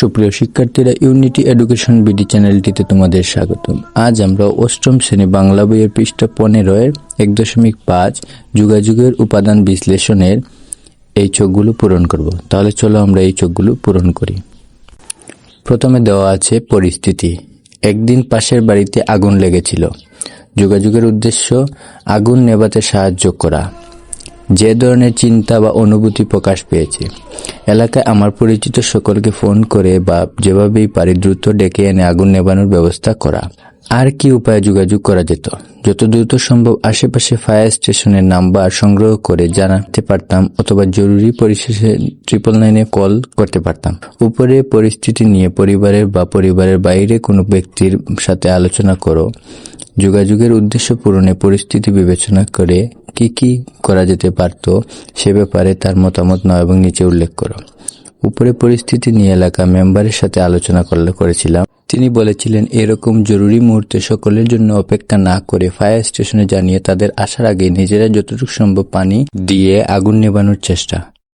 সুপ্রিয় শিক্ষার্থীরা unity education BD চ্যানেলটিতে তোমাদের স্বাগতম। আজ আমরা অষ্টম শ্রেণি বাংলা বইয়ের পৃষ্ঠা পনেরোয়ের এক দশমিক পাঁচ যোগাযোগের উপাদান বিশ্লেষণের এই চোখগুলো পূরণ করব। তাহলে চলো আমরা এই চোখগুলো পূরণ করি। প্রথমে দেওয়া আছে পরিস্থিতি। একদিন পাশের বাড়িতে আগুন লেগেছিল। যোগাযোগের উদ্দেশ্য, আগুন নেভাতে সাহায্য করা। যে ধরনের চিন্তা বা অনুভূতি প্রকাশ পেয়েছে। এলাকায় আমার পরিচিত সকলকে ফোন করে বা যেভাবেই পারি দ্রুত ডেকে এনে আগুন নেভানোর ব্যবস্থা করা। আর কি উপায়ে যোগাযোগ করা যেত? যত দ্রুত সম্ভব আশেপাশে ফায়ার স্টেশনের নাম্বার সংগ্রহ করে জানাতে পারতাম অথবা জরুরি পরিশেষে ট্রিপল নাইনে কল করতে পারতাম। উপরে পরিস্থিতি নিয়ে পরিবারের বা পরিবারের বাইরে কোনো ব্যক্তির সাথে আলোচনা করো। যোগাযোগের উদ্দেশ্য পূরণে পরিস্থিতি বিবেচনা করে কি কি করা যেতে পারত সে ব্যাপারে তার মতামত নয় এবং নিচে উল্লেখ করো। উপরে পরিস্থিতি নিয়ে এলাকা মেম্বারের সাথে আলোচনা করলে, করেছিলাম। তিনি বলেছিলেন, এরকম জরুরি মুহূর্তে সকলের জন্য অপেক্ষা না করে ফায়ার স্টেশনে জানিয়ে তাদের আসার আগে নিজেরা যতটুকু সম্ভব পানি দিয়ে আগুন নেবানোর চেষ্টা।